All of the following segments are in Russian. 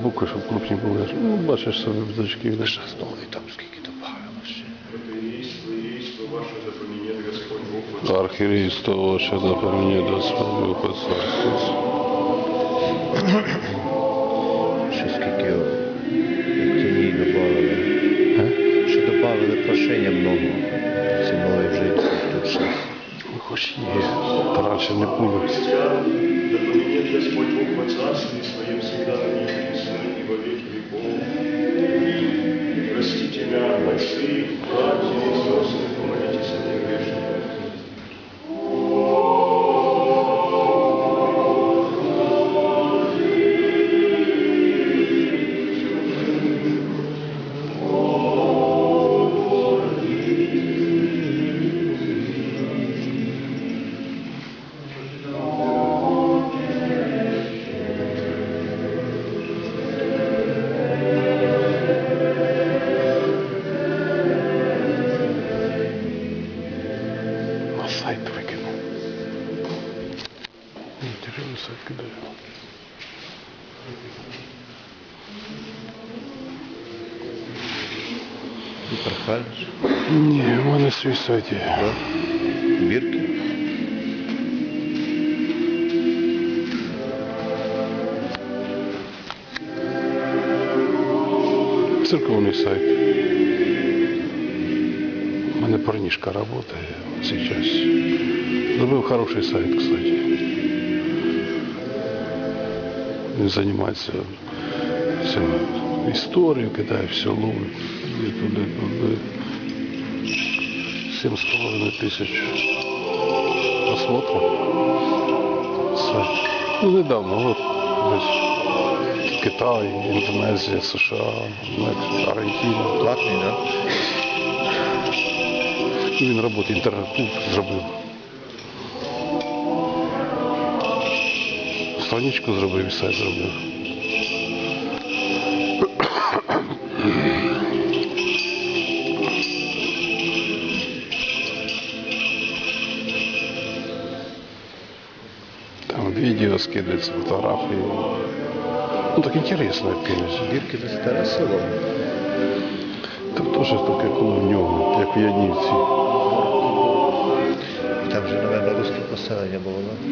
букви, щоб крупні були. Ну, бачиш собі в дочки. Лише знову і там скільки то багато ще. Протеїство, єйство ваше запомінє Господь Бог ваш. Архиерей з того, що запомні до свого посольства. Ще скільки тіні добавили. Ще добавили прошення много. Ці нові житті тут ще. Ну, Хоч є. Раніше не було. Христиан, да поменет Господь Бог во Царстве Своем всегда ныне и присно, и І прохальніше. Ні, у мене свій сайт є. Да? Бірки. Церковний сайт. У мене парнишка працює сейчас. Зробив хороший сайт, кстати. Він займається цим, історією, кидає все ловить. Туди, туди. З половиною тисяч просмотрів. Це, ну, недавно, от десь Китай, Індонезія, США, Аргентина. Платний, да? Він роботу інтернет зробив. Страничку зробив і сайт зробив. Скидаються, фотографії. Ну так інтересно, конечно. Бірки це старе село. Там теж таке коло нього, як в Янівці. Там же, мабуть, русське поселення було, да?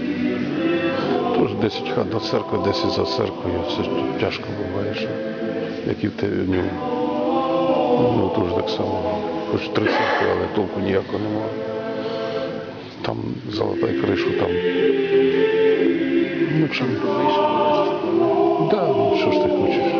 Тож 10 хат до церкви, 10 за церквою. Ж тут тяжко буває, що як і в те в ньому. Ну, теж так само. Хоч три церкви, але толку ніякого немає. Там золота кришу, там. Ну, чим? Да, ну що ж ти хочеш?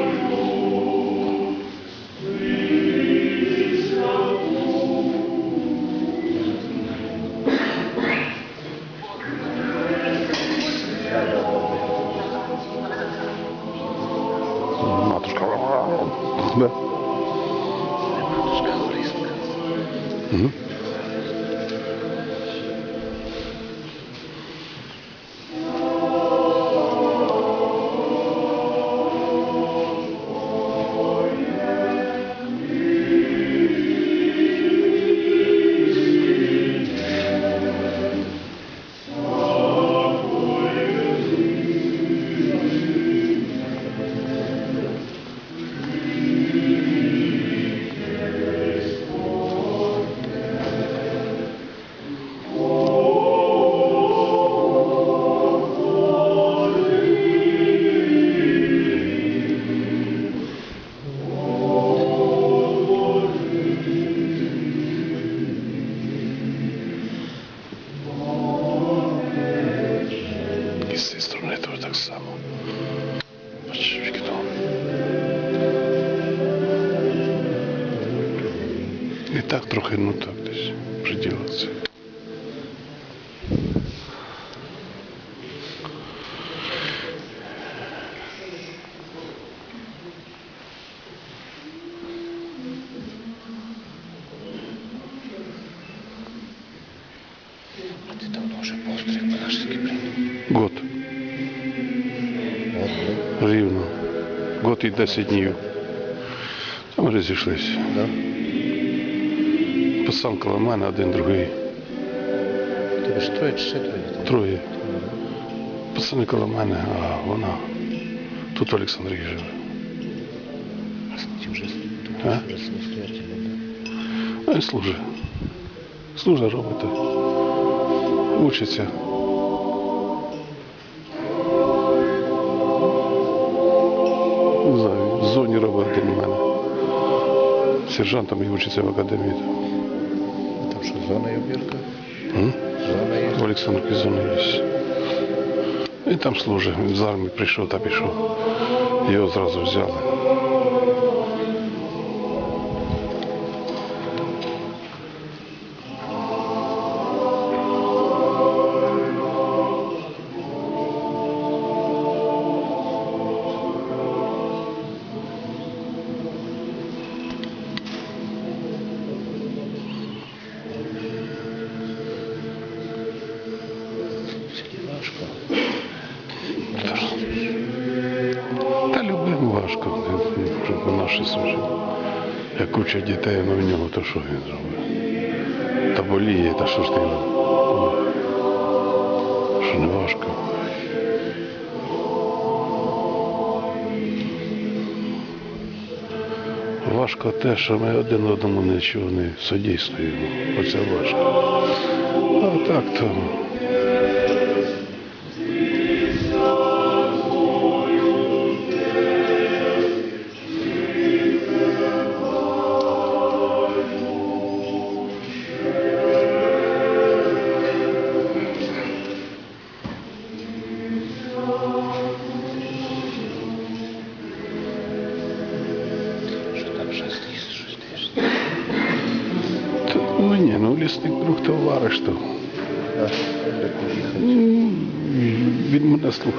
так трохи, ну так десь приділиться. Ти давно вже постріл монашеський прийняв. Год. От, ну, Рівно. Год і 10 днів. Там розійшлися. да? Пацан коло мене, один другий. Тебе ж троє чи ще троє? Троє. Пацани коло мене, а вона. Тут в Олександрії живе. А вже, А? вже самостоятельно, да? Він служить. Служить робити. Учиться. В зоні робить мене. Сержантом і вчиться в академії. Там що, зона є бірка? М? Зона є. В Олександрівці зона є. Він там служить. Він з армії прийшов та пішов. Його зразу взяли. Як дітей, ну в нього, то що він зробить? Та боліє, та що ж ти? Що не важко. Важко те, що ми один одному нічого не содійствуємо. Оце важко. А так то.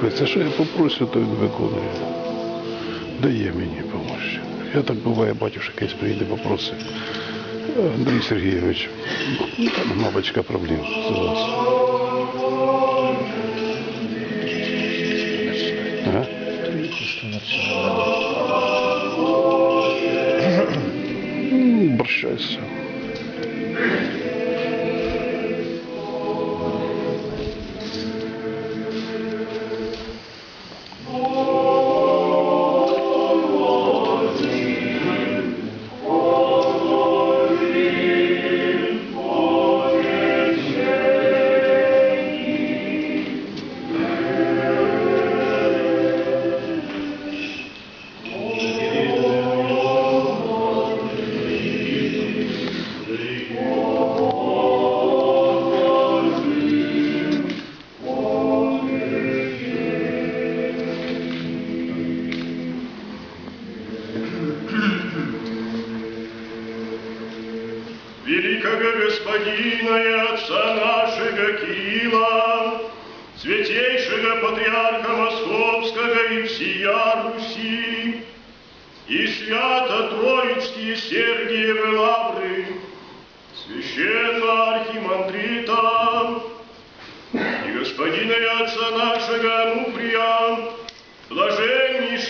Він мене слухається, що я попрошу, то він виконує. Дає мені помощь. Я так буває, батюшка якийсь приїде попросить. Андрій Сергійович, ну, там мабочка проблем з вас. Ага. Просто починали. М, Обращайся.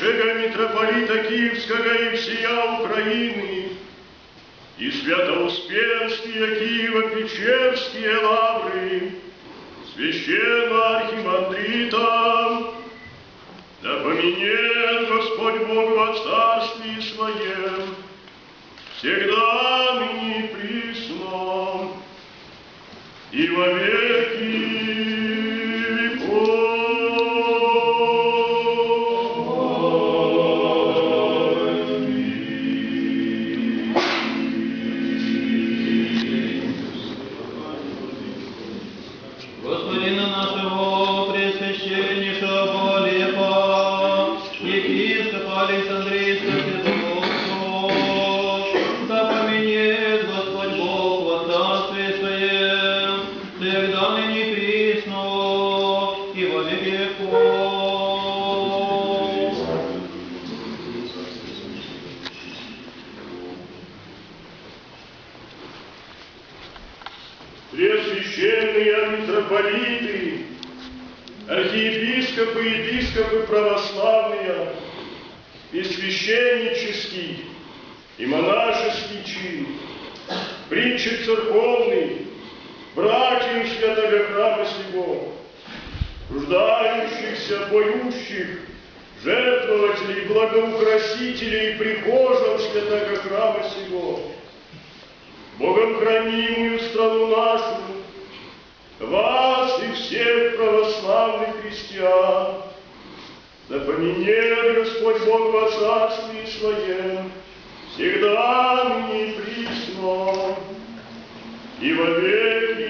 Блаженнейшего митрополита Киевского и всея Украины, и Святоуспенские Киево-Печерские лавры, священного архимандрита, да поменет Господь Бог во царстве Своем, всегда ныне присно, и во веки священнический, и монашеский чин, притчик церковный, братьев святого храма сего, нуждающихся, поющих, жертвователей, благоукрасителей прихожан святого храма сего, Богом хранимую страну нашу, вас и всех православных христиан, да поменет Господь Бог во царстве Своем, всегда ныне и присно, и во веки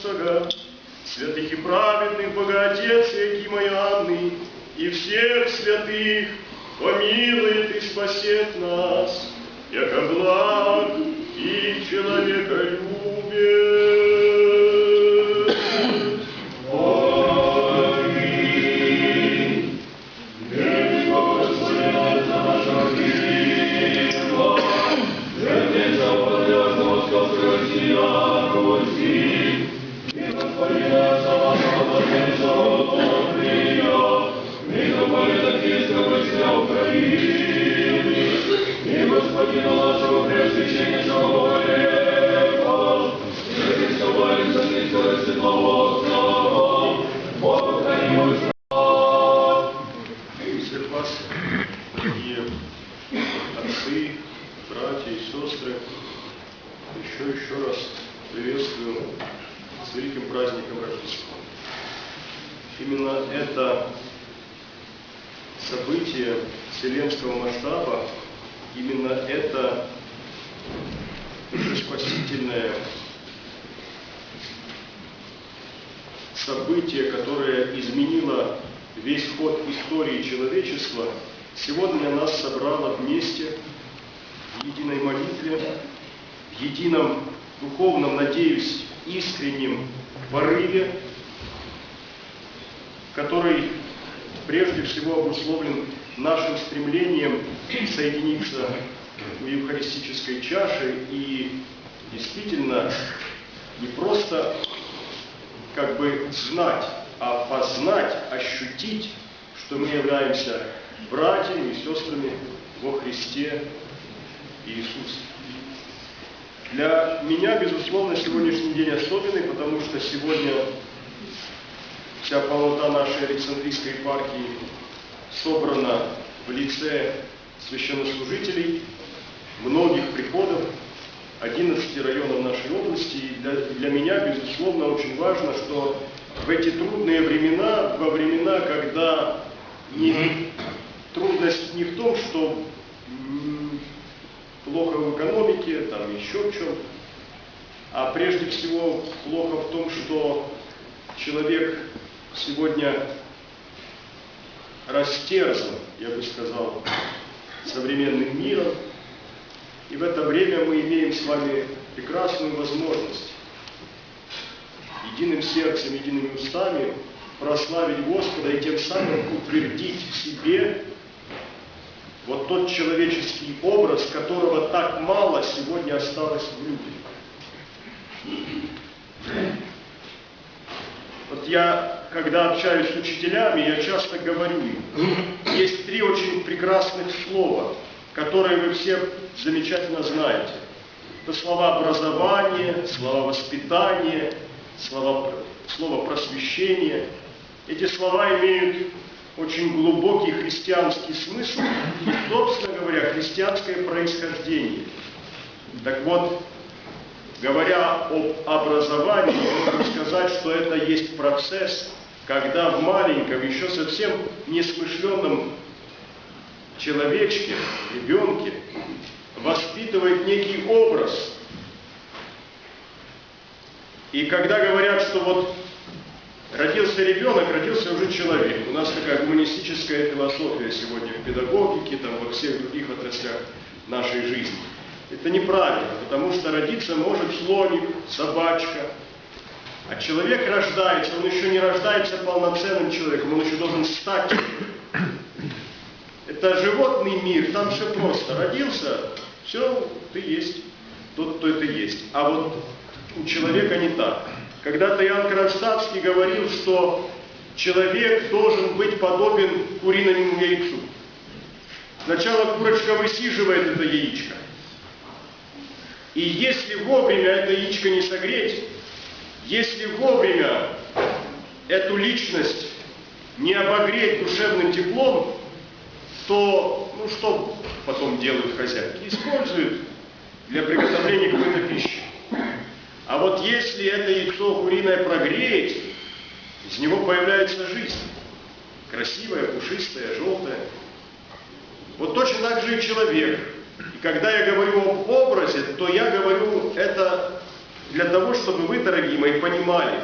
Златоустого, святых и праведных Богоотец Якима Иоанны, и всех святых помилует и спасет нас, яко благ и человеколюбец. Всех едином духовном, надеюсь, искреннем порыве, который прежде всего обусловлен нашим стремлением соединиться у евхаристической чаши и действительно не просто как бы знать, а познать, ощутить, что мы являемся братьями и сестрами во Христе Иисусе. Для меня, безусловно, сегодняшний день особенный, потому что сегодня вся полнота нашей Александрийской епархии собрана в лице священнослужителей многих приходов, 11 районов нашей области. И для, для меня, безусловно, очень важно, что в эти трудные времена, во времена, когда не, трудность не в том, что плохо в экономике, там еще в чем, а прежде всего плохо в том, что человек сегодня растерзан, я бы сказал, современным миром. И в это время мы имеем с вами прекрасную возможность единым сердцем, едиными устами прославить Господа и тем самым утвердить в себе вот тот человеческий образ, которого так мало сегодня осталось в людях. Вот я, когда общаюсь с учителями, я часто говорю им, есть три очень прекрасных слова, которые вы все замечательно знаете. Это слова образование, слова воспитание, слова, слово просвещение. Эти слова имеют очень глубокий христианский смысл и, собственно говоря, христианское происхождение. Так вот, говоря об образовании, можно сказать, что это есть процесс, когда в маленьком, еще совсем несмышленном человечке, ребенке, воспитывает некий образ. И когда говорят, что вот родился ребенок, родился уже человек. У нас такая гуманистическая философия сегодня в педагогике, там, во всех других отраслях нашей жизни. Это неправильно, потому что родиться может слоник, собачка. А человек рождается, он еще не рождается полноценным человеком, он еще должен стать. Это животный мир, там все просто. Родился, все, ты есть тот, кто это есть. А вот у человека не так. Когда-то Иоанн Кронштадтский говорил, что человек должен быть подобен куриному яйцу. Сначала курочка высиживает это яичко. И если вовремя это яичко не согреть, если вовремя эту личность не обогреть душевным теплом, то ну что потом делают хозяйки? Используют для приготовления какой-то пищи. А вот если это яйцо куриное прогреть, из него появляется жизнь. Красивая, пушистая, желтая. Вот точно так же и человек. И когда я говорю об образе, то я говорю это для того, чтобы вы, дорогие мои, понимали,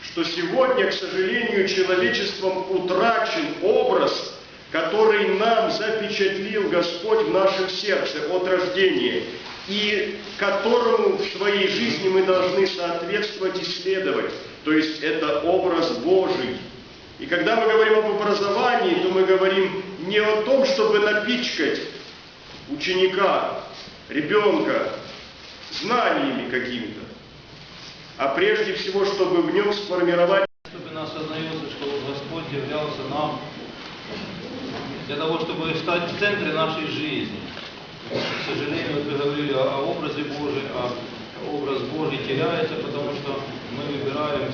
что сегодня, к сожалению, человечеством утрачен образ, который нам запечатлил Господь в нашем сердце от рождения, и которому в своей жизни мы должны соответствовать и следовать. То есть это образ Божий. И когда мы говорим об образовании, то мы говорим не о том, чтобы напичкать ученика, ребенка знаниями какими-то, а прежде всего, чтобы в нем сформировать Чтобы нас осознается, что Господь являлся нам для того, чтобы стать в центре нашей жизни. К сожалению, вот вы говорили о, образе Божьем, а образ Божий теряется, потому что мы выбираем